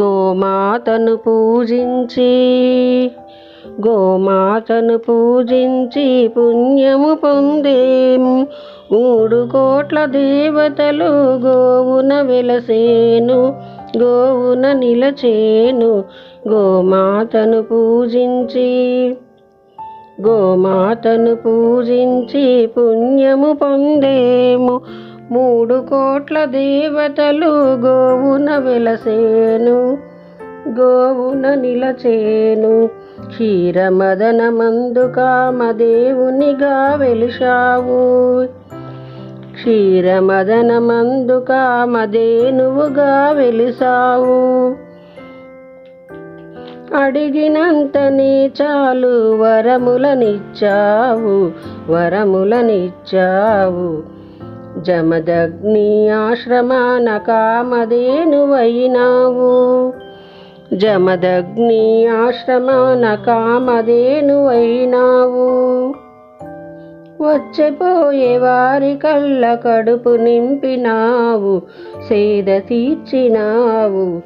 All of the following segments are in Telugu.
గోమాతను పూజించి గోమాతను పూజించి పుణ్యము పొందేం. మూడు కోట్ల దేవతలు గోవున వెలసేను గోవున నిలచేను గోమాతను పూజించి గోమాతను పూజించి పుణ్యము పొందేము. మూడు కోట్ల దేవతలు గోవున వెలసేను గోవున నిలచేను. క్షీరమదన మందు కామదేవునిగా వెలిశావు. క్షీరమదన మందు కామధేనువుగా వెలిసావు అడిగినంతనే చాలు వరములనిచ్చావు వరములనిచ్చావు. జమదగ్ని ఆశ్రమాన కామధేనువైనావు. జమదగ్ని ఆశ్రమాన కామధేనువైనావు. వచ్చిపోయే వారి కళ్ళ కడుపు నింపినావు సేద తీర్చినావు.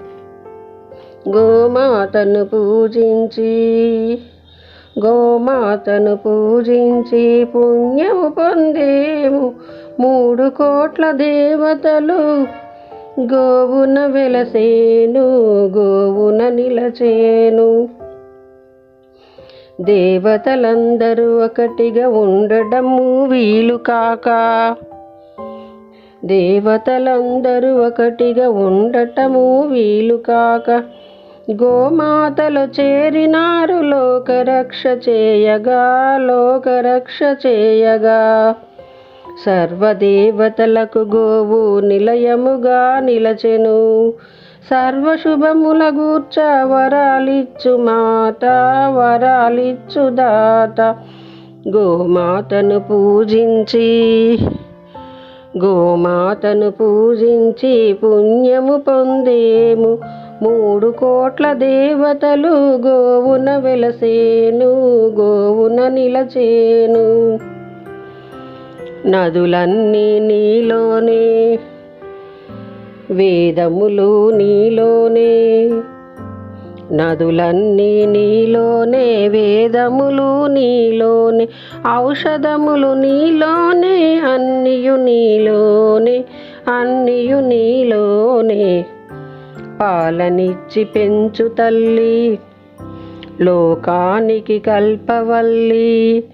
గోమాతను పూజించి గోమాతను పూజించి పుణ్యము పొందేము. మూడు కోట్ల దేవతలు. గోవున వెలసేను గోవున నిలచేను. దేవతలందరూ ఒకటిగా ఉండడము వీలు కాక. దేవతలందరూ ఒకటిగా ఉండటము వీలు కాక. గోమాతలు చేరినారు లోకరక్ష చేయగా లోకరక్ష చేయగా. సర్వదేవతలకు గోవు నిలయముగా నిలచెను. సర్వశుభముల గూర్చ వరాలిచ్చు మాత వరాలిచ్చు దాత. గోమాతను పూజించి గోమాతను పూజించి పుణ్యము పొందేము. మూడు కోట్ల దేవతలు గోవున వెలసేను గోవున నిలచేను. నదులన్నీ నీలోనే వేదములు నీలోనే నదులన్నీ నీలోనే వేదములు నీలోనే ఔషధములు నీలోనే అన్నియు నీలోనే అన్నియు నీలోనే. పాలనిచ్చి పెంచు తల్లి లోకానికి కల్పవల్లి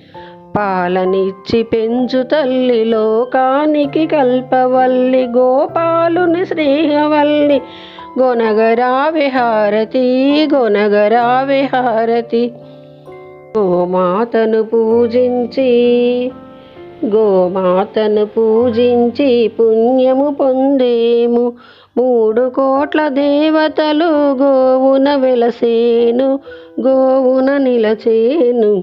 పాలనిచ్చి పెంచు తల్లి లోకానికి కల్పవల్లి గోపాలుని స్నేహవల్లి. గొనగరా విహారతి గొనగరా విహారతి గోమాతను పూజించి గోమాతను పూజించి పుణ్యము పొందేము. మూడు కోట్ల దేవతలు గోవున వెలసేను గోవున నిలచేను.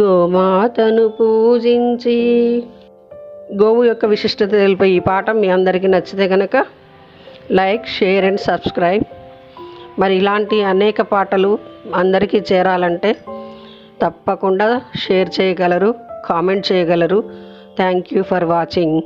గోమాతను పూజించి. గోవు యొక్క విశిష్టత తెలిపే ఈ పాఠం మీ అందరికీ నచ్చితే కనుక లైక్ షేర్ అండ్ సబ్స్క్రైబ్. మరి ఇలాంటి అనేక పాటలు అందరికీ చేరాలంటే తప్పకుండా షేర్ చేయగలరు కామెంట్ చేయగలరు. Thank you for watching.